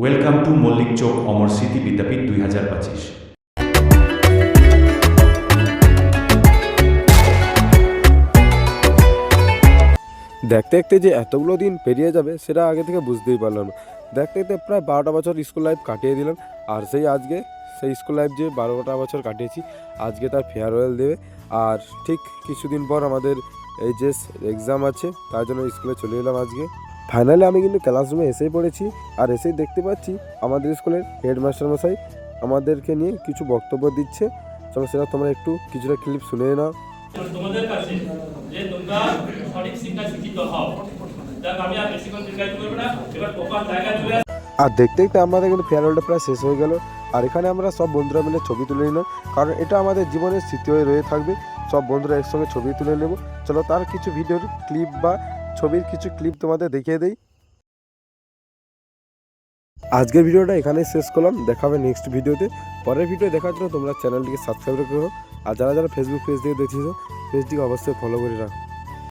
Welcome to Mallik Chowk Amar Smriti Vidyapith দুই হাজার পঁচিশ। দেখতে দেখতে যে এতগুলো দিন পেরিয়ে যাবে, সেটা আগে থেকে বুঝতেই পারলাম দেখতে দেখতে প্রায় বারোটা বছর স্কুল লাইফ কাটিয়ে দিলাম, আর সেই আজকে, সেই স্কুল লাইফ যে বারোটা বছর কাটিয়েছি, আজকে তার ফেয়ারওয়েল দেবে। আর ঠিক কিছুদিন পর আমাদের এই যে এক্সাম আছে, তার জন্য স্কুলে চলে এলাম আজকে। ফাইনালি আমি কিন্তু ক্লাসরুমে এসেই পড়েছি। আর এসেই দেখতে পাচ্ছি আমাদের স্কুলের হেডমাস্টার মশাই আমাদেরকে নিয়ে কিছু বক্তব্য দিচ্ছে। চলো সেটা তোমরা একটু কিছুটা ক্লিপ শুনে নাও। তোমাদের কাছে যে তোমরা সঠিক শিক্ষা শিক্ষিত হও আমি আর বেশিক্ষণ দীর্ঘায়িত করব না এবার প্রপার জায়গায় চলে আর দেখতে দেখতে আমাদের কিন্তু ফেয়ারওয়েলটা প্রায় শেষ হয়ে গেল। আর এখানে আমরা সব বন্ধুরা মিলে ছবি তুলে নিলাম। কারণ এটা আমাদের জীবনের স্মৃতি হয়ে রয়ে থাকবে। সব বন্ধুরা একসঙ্গে ছবি তুলে নেব। চলো তার কিছু ভিডিওর ক্লিপ বা ছবির কিছু ক্লিপ তোমাদের দেখিয়ে দেই। আজকের ভিডিওটা এখানেই শেষ করলাম। দেখা হবে নেক্সট ভিডিওতে। পরের ভিডিও দেখার জন্য তোমরা চ্যানেলটিকে সাবস্ক্রাইব করো আর যারা যারা ফেসবুক পেজ দিয়ে দেখেছ পেজটিকে অবশ্যই ফলো করে রাখো।